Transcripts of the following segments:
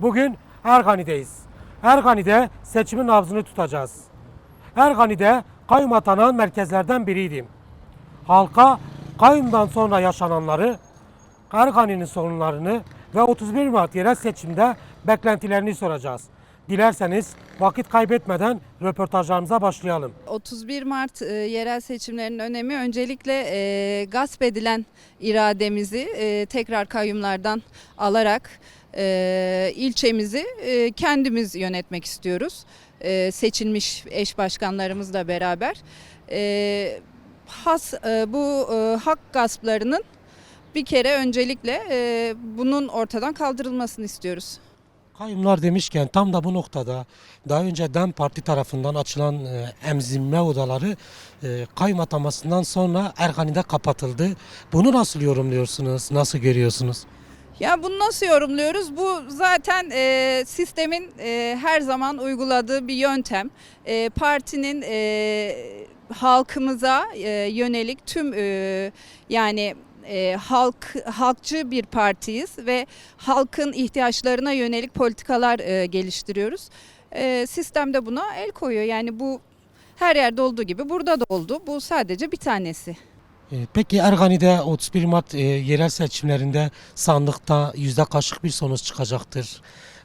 Bugün Ergani'deyiz. Ergani'de seçimin nabzını tutacağız. Ergani'de kayyum atanan merkezlerden biriydim. Halka kayyumdan sonra yaşananları, Ergani'nin sorunlarını ve 31 Mart yerel seçimde beklentilerini soracağız. Dilerseniz vakit kaybetmeden röportajlarımıza başlayalım. 31 Mart e, yerel seçimlerinin önemi öncelikle e, gasp edilen irademizi e, tekrar kayyumlardan alarak e, ilçemizi e, kendimiz yönetmek istiyoruz. E, seçilmiş eş başkanlarımızla beraber. E, has e, bu e, hak gasplarının bir kere öncelikle e, bunun ortadan kaldırılmasını istiyoruz. Kayyumlar demişken tam da bu noktada daha önce DEM Parti tarafından açılan e, emzinme odaları e, kayyum atamasından sonra Ergani'de kapatıldı. Bunu nasıl yorumluyorsunuz? Nasıl görüyorsunuz? Ya bunu nasıl yorumluyoruz? Bu zaten e, sistemin e, her zaman uyguladığı bir yöntem. E, partinin e, halkımıza e, yönelik tüm e, yani e, halk halkçı bir partiyiz ve halkın ihtiyaçlarına yönelik politikalar e, geliştiriyoruz. E, sistem de buna el koyuyor. Yani bu her yerde olduğu gibi burada da oldu. Bu sadece bir tanesi. E, Peki Ergani'de 31 Mart e, yerel seçimlerinde sandıkta yüzde kaçlık bir sonuç çıkacaktır?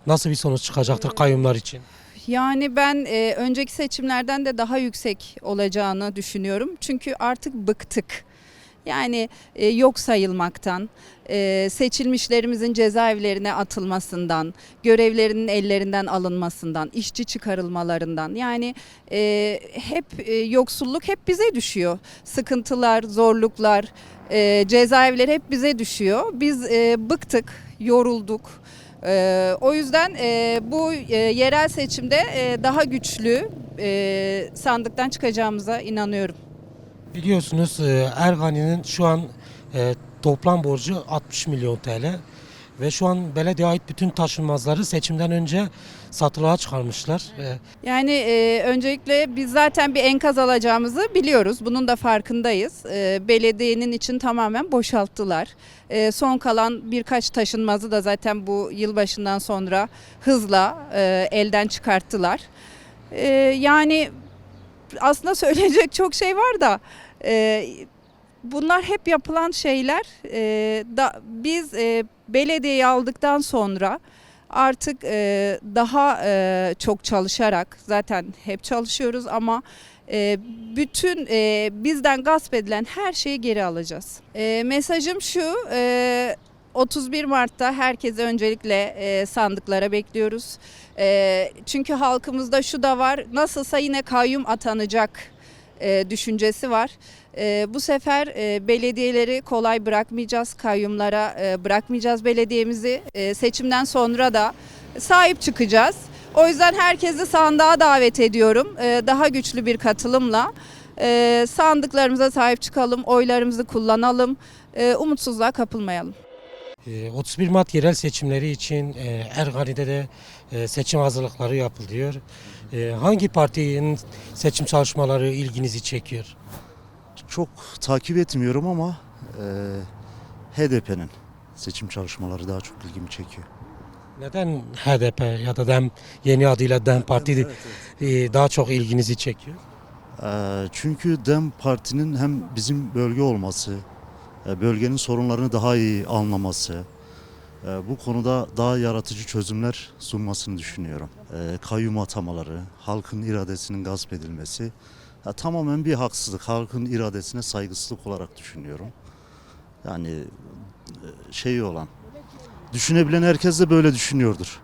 Nasıl bir sonuç çıkacaktır kayyumlar için? Yani ben e, önceki seçimlerden de daha yüksek olacağını düşünüyorum. Çünkü artık bıktık. Yani e, yok sayılmaktan, e, seçilmişlerimizin cezaevlerine atılmasından, görevlerinin ellerinden alınmasından, işçi çıkarılmalarından. Yani e, hep e, yoksulluk hep bize düşüyor. Sıkıntılar, zorluklar, e, cezaevleri hep bize düşüyor. Biz e, bıktık, yorulduk. Ee, o yüzden e, bu e, yerel seçimde e, daha güçlü e, sandıktan çıkacağımıza inanıyorum. Biliyorsunuz e, Ergani'nin şu an e, toplam borcu 60 milyon TL ve şu an belediye ait bütün taşınmazları seçimden önce satılığa çıkarmışlar. Yani e, öncelikle biz zaten bir enkaz alacağımızı biliyoruz. Bunun da farkındayız. E, belediyenin için tamamen boşalttılar. E, son kalan birkaç taşınmazı da zaten bu yılbaşından sonra hızla e, elden çıkarttılar. E, yani aslında söyleyecek çok şey var da e, bunlar hep yapılan şeyler. E, da biz e, belediyeyi aldıktan sonra artık e, daha e, çok çalışarak zaten hep çalışıyoruz ama e, bütün e, bizden gasp edilen her şeyi geri alacağız. E, mesajım şu. e, 31 Mart'ta herkesi öncelikle e, sandıklara bekliyoruz. E, çünkü halkımızda şu da var. Nasılsa yine kayyum atanacak e, düşüncesi var. E, bu sefer e, belediyeleri kolay bırakmayacağız. Kayyumlara e, bırakmayacağız belediyemizi. E, seçimden sonra da sahip çıkacağız. O yüzden herkesi sandığa davet ediyorum. E, daha güçlü bir katılımla e, sandıklarımıza sahip çıkalım, oylarımızı kullanalım, e, umutsuzluğa kapılmayalım. E, 31 Mart yerel seçimleri için e, Ergani'de de e, seçim hazırlıkları yapılıyor. E, hangi partinin seçim çalışmaları ilginizi çekiyor? Çok takip etmiyorum ama e, HDP'nin seçim çalışmaları daha çok ilgimi çekiyor. Neden HDP ya da DEM yeni adıyla DEM Parti e, daha çok ilginizi çekiyor? E, çünkü DEM Parti'nin hem bizim bölge olması, bölgenin sorunlarını daha iyi anlaması, e, bu konuda daha yaratıcı çözümler sunmasını düşünüyorum. E, kayyum atamaları, halkın iradesinin gasp edilmesi tamamen bir haksızlık, halkın iradesine saygısızlık olarak düşünüyorum. Yani e, şeyi olan, düşünebilen herkes de böyle düşünüyordur.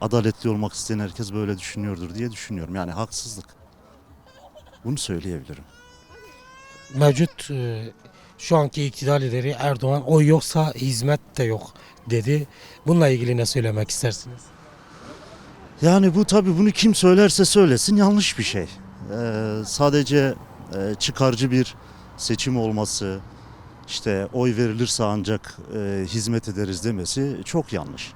Adaletli olmak isteyen herkes böyle düşünüyordur diye düşünüyorum. Yani haksızlık. Bunu söyleyebilirim. Mevcut e, şu anki iktidar lideri Erdoğan oy yoksa hizmet de yok dedi. Bununla ilgili ne söylemek istersiniz? Yani bu tabii bunu kim söylerse söylesin yanlış bir şey. Ee, sadece e, çıkarcı bir seçim olması, işte oy verilirse ancak e, hizmet ederiz demesi çok yanlış.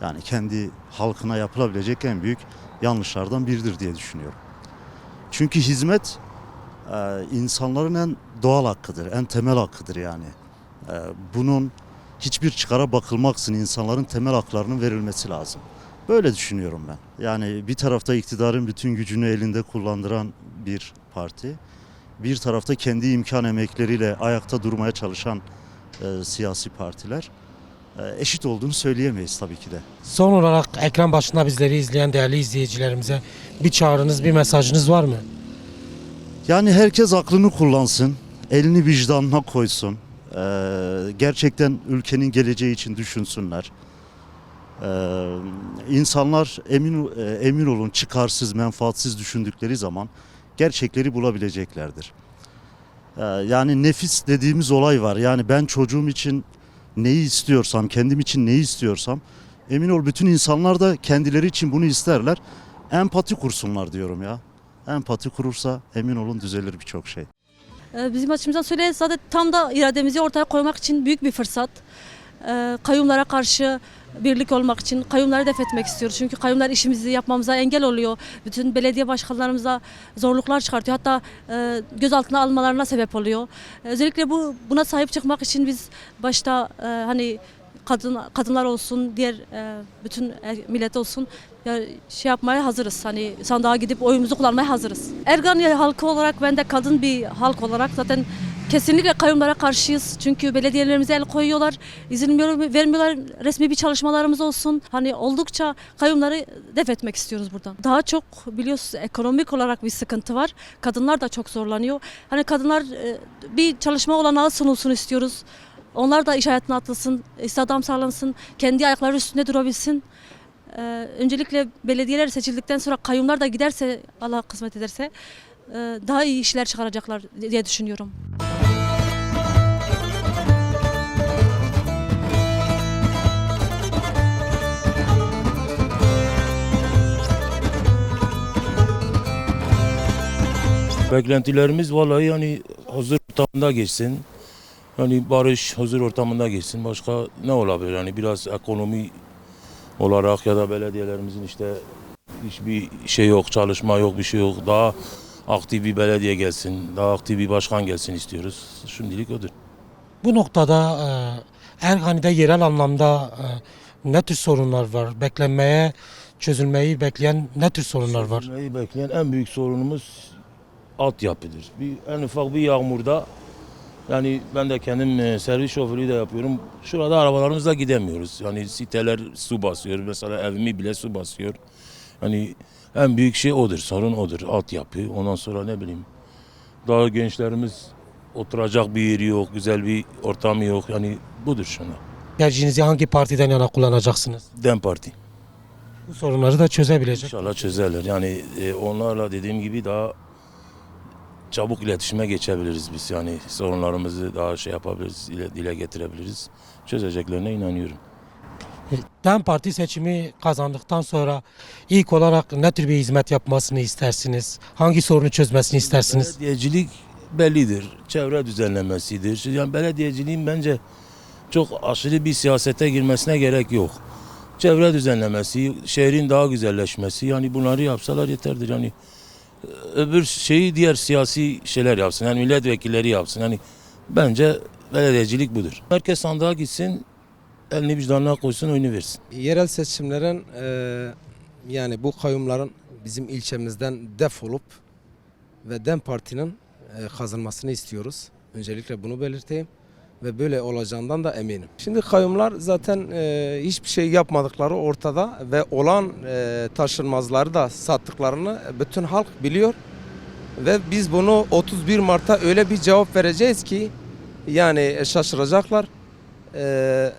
Yani kendi halkına yapılabilecek en büyük yanlışlardan biridir diye düşünüyorum. Çünkü hizmet e, insanların en doğal hakkıdır, en temel hakkıdır yani. E, bunun hiçbir çıkara bakılmaksın insanların temel haklarının verilmesi lazım. Böyle düşünüyorum ben. Yani bir tarafta iktidarın bütün gücünü elinde kullandıran bir parti, bir tarafta kendi imkan emekleriyle ayakta durmaya çalışan e, siyasi partiler e, eşit olduğunu söyleyemeyiz tabii ki de. Son olarak ekran başında bizleri izleyen değerli izleyicilerimize bir çağrınız, bir mesajınız var mı? Yani herkes aklını kullansın, elini vicdanına koysun. Ee, gerçekten ülkenin geleceği için düşünsünler. Ee, insanlar emin e, emin olun çıkarsız, menfaatsiz düşündükleri zaman gerçekleri bulabileceklerdir. Ee, yani nefis dediğimiz olay var. Yani ben çocuğum için neyi istiyorsam, kendim için neyi istiyorsam emin ol bütün insanlar da kendileri için bunu isterler. Empati kursunlar diyorum ya. Empati kurursa emin olun düzelir birçok şey. Ee, Bizim açımızdan söyle zaten tam da irademizi ortaya koymak için büyük bir fırsat. Ee, Kayyumlara karşı birlik olmak için kayyumları def etmek istiyoruz. Çünkü kayyumlar işimizi yapmamıza engel oluyor. Bütün belediye başkanlarımıza zorluklar çıkartıyor. Hatta e, gözaltına almalarına sebep oluyor. Özellikle bu buna sahip çıkmak için biz başta e, hani kadın kadınlar olsun, diğer e, bütün e, millet olsun ya şey yapmaya hazırız. Hani sandığa gidip oyumuzu kullanmaya hazırız. Ergani halkı olarak ben de kadın bir halk olarak zaten kesinlikle kayyumlara karşıyız. Çünkü belediyelerimize el koyuyorlar. izin ver- vermiyorlar. Resmi bir çalışmalarımız olsun. Hani oldukça kayyumları def etmek istiyoruz buradan. Daha çok biliyorsunuz ekonomik olarak bir sıkıntı var. Kadınlar da çok zorlanıyor. Hani kadınlar e, bir çalışma olanağı sunulsun istiyoruz. Onlar da iş hayatına atılsın, istihdam sağlansın, kendi ayakları üstünde durabilsin. Ee, öncelikle belediyeler seçildikten sonra kayyumlar da giderse, Allah kısmet ederse e, daha iyi işler çıkaracaklar diye düşünüyorum. Beklentilerimiz vallahi yani huzur ortamında geçsin. Yani barış, huzur ortamında geçsin. Başka ne olabilir? Yani biraz ekonomi olarak ya da belediyelerimizin işte hiçbir şey yok, çalışma yok, bir şey yok. Daha aktif bir belediye gelsin, daha aktif bir başkan gelsin istiyoruz. Şimdilik odur. Bu noktada e, Ergani'de yerel anlamda e, ne tür sorunlar var? Beklenmeye, çözülmeyi bekleyen ne tür sorunlar var? Çözülmeyi bekleyen en büyük sorunumuz altyapıdır. Bir, en ufak bir yağmurda yani ben de kendim e, servis şoförlüğü de yapıyorum. Şurada arabalarımızla gidemiyoruz. Yani siteler su basıyor. Mesela evimi bile su basıyor. Yani en büyük şey odur. Sorun odur. Altyapı. Ondan sonra ne bileyim. Daha gençlerimiz oturacak bir yeri yok. Güzel bir ortamı yok. Yani budur şuna. Tercihinizi hangi partiden yana kullanacaksınız? Dem Parti. Bu sorunları da çözebilecek. İnşallah çözerler. Yani e, onlarla dediğim gibi daha çabuk iletişime geçebiliriz biz. Yani sorunlarımızı daha şey yapabiliriz, dile, dile getirebiliriz. Çözeceklerine inanıyorum. DEM Parti seçimi kazandıktan sonra ilk olarak ne tür bir hizmet yapmasını istersiniz? Hangi sorunu çözmesini istersiniz? Belediyecilik bellidir. Çevre düzenlemesidir. Yani belediyeciliğin bence çok aşırı bir siyasete girmesine gerek yok. Çevre düzenlemesi, şehrin daha güzelleşmesi yani bunları yapsalar yeterdir. Yani öbür şeyi diğer siyasi şeyler yapsın. Yani milletvekilleri yapsın. Yani bence belediyecilik budur. Herkes sandığa gitsin, elini vicdanına koysun, oyunu versin. Yerel seçimlerin e, yani bu kayyumların bizim ilçemizden defolup ve DEM Parti'nin e, kazanmasını istiyoruz. Öncelikle bunu belirteyim ve böyle olacağından da eminim. Şimdi kayyumlar zaten e, hiçbir şey yapmadıkları ortada ve olan e, taşınmazları da sattıklarını bütün halk biliyor. Ve biz bunu 31 Mart'ta öyle bir cevap vereceğiz ki yani şaşıracaklar. E,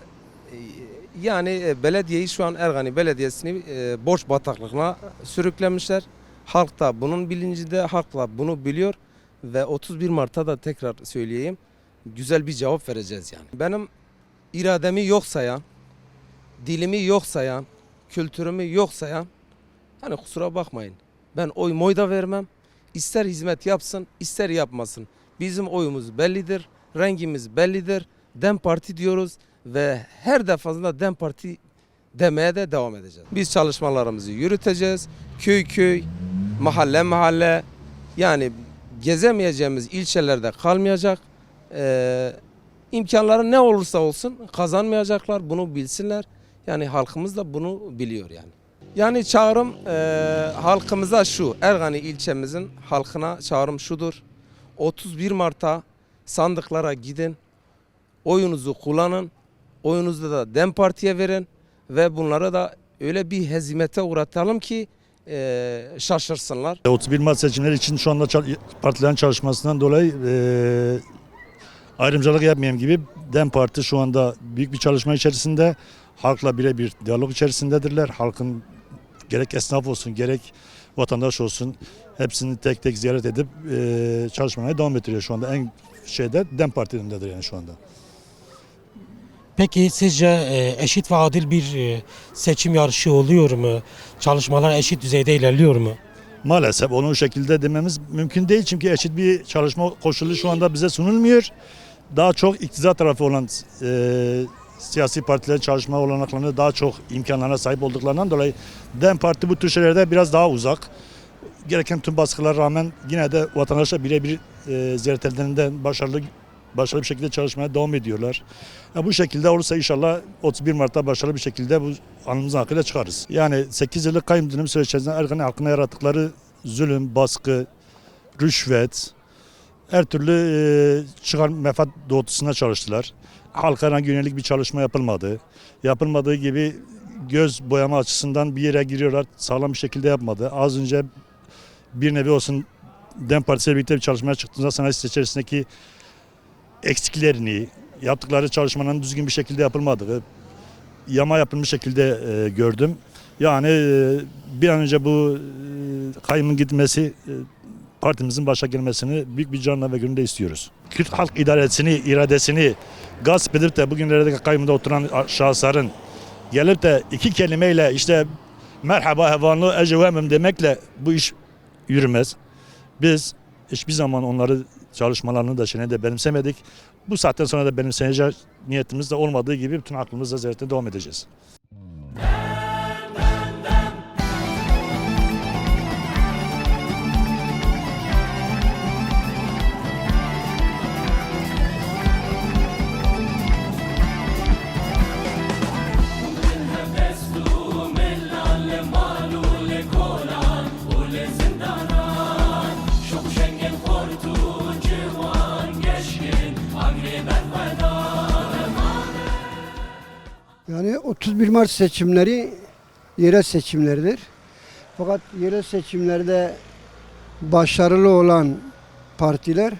yani e, belediyeyi şu an Ergani Belediyesi'ni e, borç bataklığına sürüklemişler. Halk da bunun bilincinde, halk da bunu biliyor ve 31 Mart'ta da tekrar söyleyeyim güzel bir cevap vereceğiz yani. Benim irademi yok sayan, dilimi yok sayan, kültürümü yok sayan hani kusura bakmayın. Ben oy moy da vermem. İster hizmet yapsın, ister yapmasın. Bizim oyumuz bellidir, rengimiz bellidir. Dem Parti diyoruz ve her defasında Dem Parti demeye de devam edeceğiz. Biz çalışmalarımızı yürüteceğiz. Köy köy, mahalle mahalle yani gezemeyeceğimiz ilçelerde kalmayacak. Ee, imkanları ne olursa olsun kazanmayacaklar. Bunu bilsinler. Yani halkımız da bunu biliyor yani. Yani çağrım eee, halkımıza şu, Ergani ilçemizin halkına çağrım şudur. 31 Mart'a sandıklara gidin, oyunuzu kullanın, oyunuzu da DEM Parti'ye verin ve bunlara da öyle bir hezimete uğratalım ki eee, şaşırsınlar. 31 Mart seçimleri için şu anda partilerin çalışmasından dolayı e, ayrımcılık yapmayayım gibi DEM Parti şu anda büyük bir çalışma içerisinde. Halkla birebir diyalog içerisindedirler. Halkın gerek esnaf olsun gerek vatandaş olsun hepsini tek tek ziyaret edip e, çalışmaya devam ettiriyor şu anda. En şeyde DEM Parti'nindedir yani şu anda. Peki sizce e, eşit ve adil bir e, seçim yarışı oluyor mu? Çalışmalar eşit düzeyde ilerliyor mu? Maalesef onu o şekilde dememiz mümkün değil çünkü eşit bir çalışma koşulu şu anda bize sunulmuyor. Daha çok iktidar tarafı olan e, siyasi partilerin çalışma olanaklarına daha çok imkanlarına sahip olduklarından dolayı DEM Parti bu tür şeylerde biraz daha uzak. Gereken tüm baskılara rağmen yine de vatandaşla birebir e, ziyaretlerinden başarılı başarılı bir şekilde çalışmaya devam ediyorlar. Ya bu şekilde olursa inşallah 31 Mart'ta başarılı bir şekilde bu alnımızın hakkıyla çıkarız. Yani 8 yıllık kayyum dönemi süreç içerisinde halkına yarattıkları zulüm, baskı, rüşvet, her türlü e, çıkar menfaat doğrultusunda çalıştılar. Halkına yönelik bir çalışma yapılmadı. Yapılmadığı gibi göz boyama açısından bir yere giriyorlar. Sağlam bir şekilde yapmadı. Az önce bir nevi olsun DEM Partisi ile birlikte bir çalışmaya çıktığında sanayi içerisindeki eksiklerini, yaptıkları çalışmanın düzgün bir şekilde yapılmadığı, yama yapılmış şekilde e, gördüm. Yani e, bir an önce bu e, kayyumun gitmesi e, partimizin başa gelmesini büyük bir canla ve gönülde istiyoruz. Kürt halk idaresini, iradesini gasp edip de bugünlerde kayyumda oturan şahısların gelip de iki kelimeyle işte merhaba hevanlı ecevemim demekle bu iş yürümez. Biz hiçbir zaman onları çalışmalarını da şeyine de benimsemedik. Bu saatten sonra da benimseyecek niyetimiz de olmadığı gibi bütün aklımızla ziyarete devam edeceğiz. Yani 31 Mart seçimleri yerel seçimleridir. Fakat yerel seçimlerde başarılı olan partiler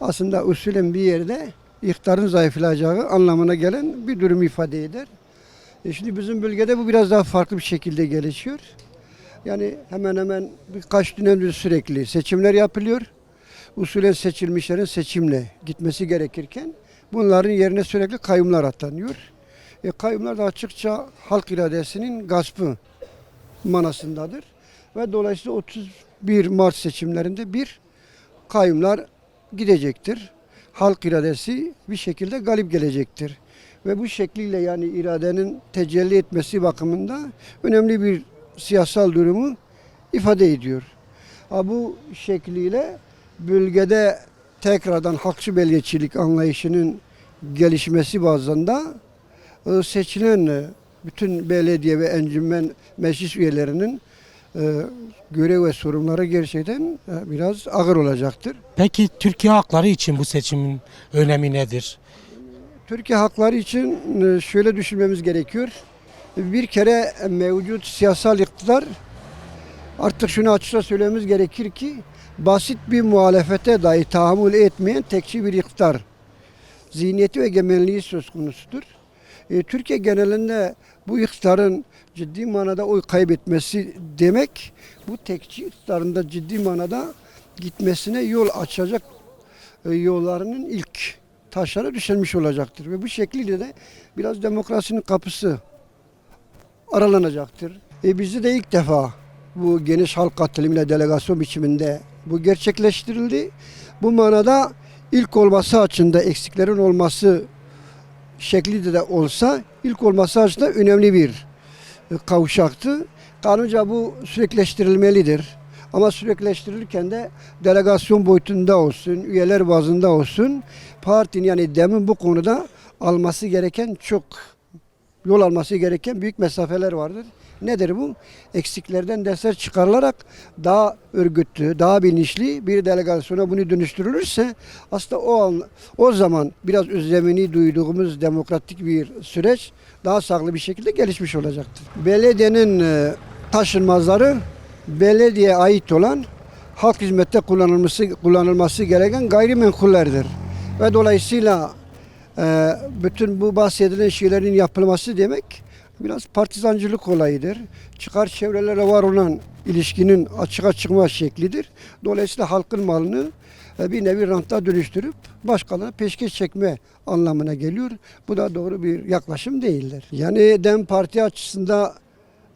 aslında usulen bir yerde iktidarın zayıflayacağı anlamına gelen bir durum ifade eder. E şimdi bizim bölgede bu biraz daha farklı bir şekilde gelişiyor. Yani hemen hemen birkaç dönemdir sürekli seçimler yapılıyor. Usulen seçilmişlerin seçimle gitmesi gerekirken bunların yerine sürekli kayyumlar atanıyor. E, kayyumlar da açıkça halk iradesinin gaspı manasındadır. Ve dolayısıyla 31 Mart seçimlerinde bir kayyumlar gidecektir. Halk iradesi bir şekilde galip gelecektir. Ve bu şekliyle yani iradenin tecelli etmesi bakımında önemli bir siyasal durumu ifade ediyor. Ha, bu şekliyle bölgede tekrardan halkçı belediyecilik anlayışının gelişmesi bazında seçilen e, bütün belediye ve encümen meclis üyelerinin e, görev ve sorumları gerçekten e, biraz ağır olacaktır. Peki Türkiye hakları için bu seçimin önemi nedir? Türkiye hakları için şöyle düşünmemiz gerekiyor. Bir kere mevcut siyasal iktidar artık şunu açıkça söylememiz gerekir ki basit bir muhalefete dahi tahammül etmeyen tekçi bir iktidar zihniyeti ve egemenliği söz konusudur. E, Türkiye genelinde bu iktidarın ciddi manada oy kaybetmesi demek bu tekçi iktidarın da ciddi manada gitmesine yol açacak e, yollarının ilk taşları düşürmüş olacaktır. Ve bu şekliyle de biraz demokrasinin kapısı aralanacaktır. E bizde de ilk defa bu geniş halk katılımıyla delegasyon biçiminde bu gerçekleştirildi. Bu manada ilk olması açısında eksiklerin olması şekli de olsa ilk olması açısından önemli bir e, kavşaktı. Kanunca bu sürekleştirilmelidir. Ama sürekleştirilirken de delegasyon boyutunda olsun, üyeler bazında olsun partinin yani demin bu konuda alması gereken çok yol alması gereken büyük mesafeler vardır. Nedir bu? Eksiklerden dersler çıkarılarak daha örgütlü, daha bilinçli bir delegasyona bunu dönüştürülürse aslında o an, o zaman biraz özlemini duyduğumuz demokratik bir süreç daha sağlıklı bir şekilde gelişmiş olacaktır. Belediyenin e, taşınmazları belediye ait olan halk hizmette kullanılması kullanılması gereken gayrimenkullerdir. Ve dolayısıyla bütün bu bahsedilen şeylerin yapılması demek biraz partizancılık olayıdır. Çıkar çevrelerle var olan ilişkinin açığa çıkma şeklidir. Dolayısıyla halkın malını e, bir nevi ranta dönüştürüp başkalarına peşkeş çekme anlamına geliyor. Bu da doğru bir yaklaşım değildir. Yani DEM Parti açısında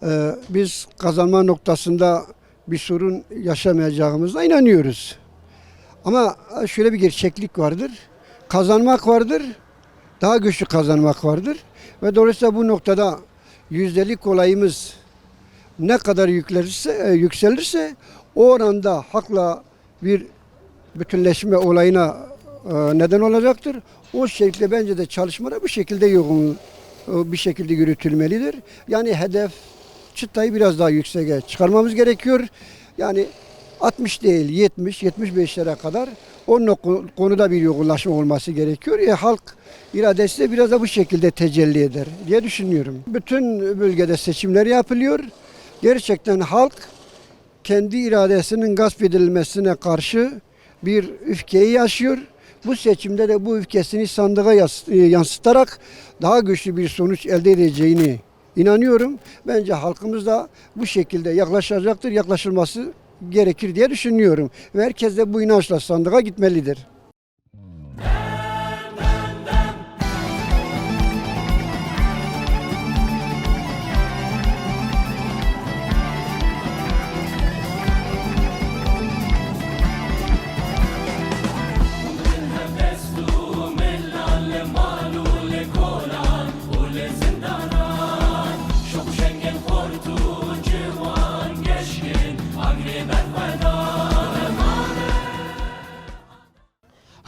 e, biz kazanma noktasında bir sorun yaşamayacağımıza inanıyoruz. Ama şöyle bir gerçeklik vardır. Kazanmak vardır, daha güçlü kazanmak vardır. Ve dolayısıyla bu noktada yüzdelik olayımız ne kadar yükselirse, e, yükselirse o oranda hakla bir bütünleşme olayına e, neden olacaktır. O şekilde bence de çalışmalar bu şekilde yoğun e, bir şekilde yürütülmelidir. Yani hedef çıtayı biraz daha yükseğe çıkarmamız gerekiyor. Yani 60 değil 70 75'lere kadar o nok- konuda bir yoğunlaşma olması gerekiyor. E, halk iradesi de biraz da bu şekilde tecelli eder diye düşünüyorum. Bütün bölgede seçimler yapılıyor. Gerçekten halk kendi iradesinin gasp edilmesine karşı bir öfkeyi yaşıyor. Bu seçimde de bu öfkesini sandığa e, yansıtarak daha güçlü bir sonuç elde edeceğini inanıyorum. Bence halkımız da bu şekilde yaklaşacaktır. Yaklaşılması gerekir diye düşünüyorum. Ve herkes de bu inançla sandığa gitmelidir.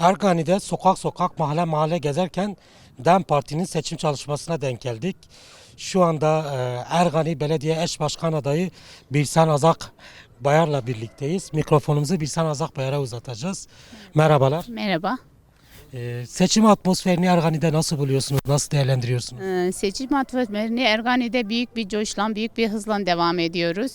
Ergani'de sokak sokak mahalle mahalle gezerken DEM Parti'nin seçim çalışmasına denk geldik. Şu anda e, Ergani Belediye Eş Başkan Adayı Birsen Azak Bayar'la birlikteyiz. Mikrofonumuzu Birsen Azak Bayar'a uzatacağız. Merhabalar. Merhaba. E, seçim atmosferini Ergani'de nasıl buluyorsunuz? Nasıl değerlendiriyorsunuz? Ee, seçim atmosferini Ergani'de büyük bir coşla, büyük bir hızla devam ediyoruz.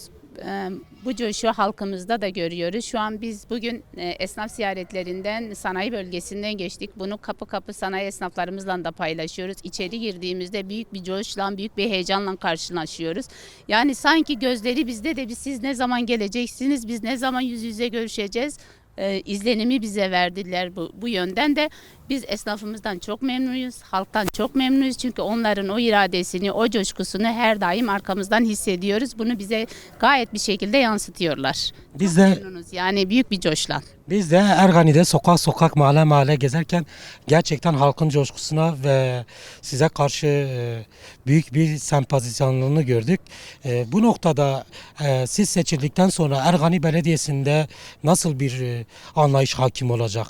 Bu coşu halkımızda da görüyoruz. Şu an biz bugün e, esnaf ziyaretlerinden sanayi bölgesinden geçtik. Bunu kapı kapı sanayi esnaflarımızla da paylaşıyoruz. İçeri girdiğimizde büyük bir coşla, büyük bir heyecanla karşılaşıyoruz. Yani sanki gözleri bizde de biz siz ne zaman geleceksiniz, biz ne zaman yüz yüze görüşeceğiz e, izlenimi bize verdiler bu, bu yönden de biz esnafımızdan çok memnunuz, halktan çok memnunuz çünkü onların o iradesini, o coşkusunu her daim arkamızdan hissediyoruz. Bunu bize gayet bir şekilde yansıtıyorlar. Biz de Memnunuz yani büyük bir coşla. Biz de Ergani'de sokak sokak mahalle mahalle gezerken gerçekten halkın coşkusuna ve size karşı e, büyük bir sempatizanlığını gördük. E, Bu noktada e, siz seçildikten sonra Ergani Belediyesi'nde nasıl bir anlayış hakim olacak?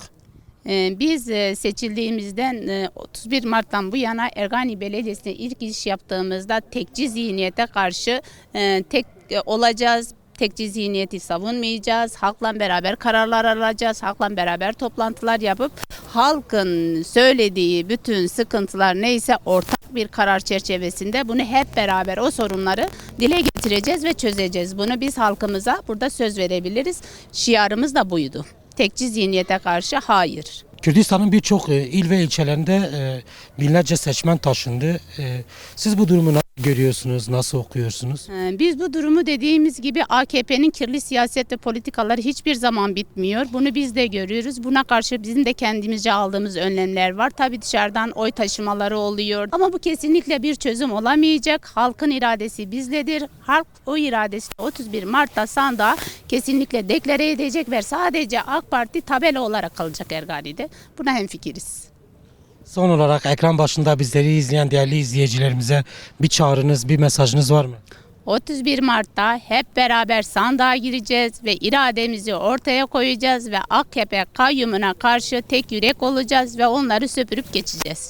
Ee, Biz e, seçildiğimizden e, 31 Mart'tan bu yana Ergani Belediyesi'ne ilk iş yaptığımızda tekçi zihniyete karşı e, tek e, olacağız. Tekçi zihniyeti savunmayacağız. Halkla beraber kararlar alacağız. Halkla beraber toplantılar yapıp halkın söylediği bütün sıkıntılar neyse ortak bir karar çerçevesinde bunu hep beraber o sorunları dile getireceğiz ve çözeceğiz. Bunu biz halkımıza burada söz verebiliriz. Şiarımız da buydu. Tekçi zihniyete karşı hayır. Kürdistan'ın birçok e, il ve ilçelerinde e, binlerce seçmen taşındı. E, Siz bu durumu görüyorsunuz, nasıl okuyorsunuz? Ee, Biz bu durumu dediğimiz gibi AKP'nin kirli siyaset ve politikaları hiçbir zaman bitmiyor. Bunu biz de görüyoruz. Buna karşı bizim de kendimizce aldığımız önlemler var. Tabii dışarıdan oy taşımaları oluyor. Ama bu kesinlikle bir çözüm olamayacak. Halkın iradesi bizledir. Halk o iradesini 31 Mart'ta sandığa kesinlikle deklare edecek ve sadece AK Parti tabela olarak kalacak Ergani'de. Buna hemfikiriz. Son olarak ekran başında bizleri izleyen değerli izleyicilerimize bir çağrınız, bir mesajınız var mı? 31 Mart'ta hep beraber sandığa gireceğiz ve irademizi ortaya koyacağız ve AKP kayyumuna karşı tek yürek olacağız ve onları söpürüp geçeceğiz.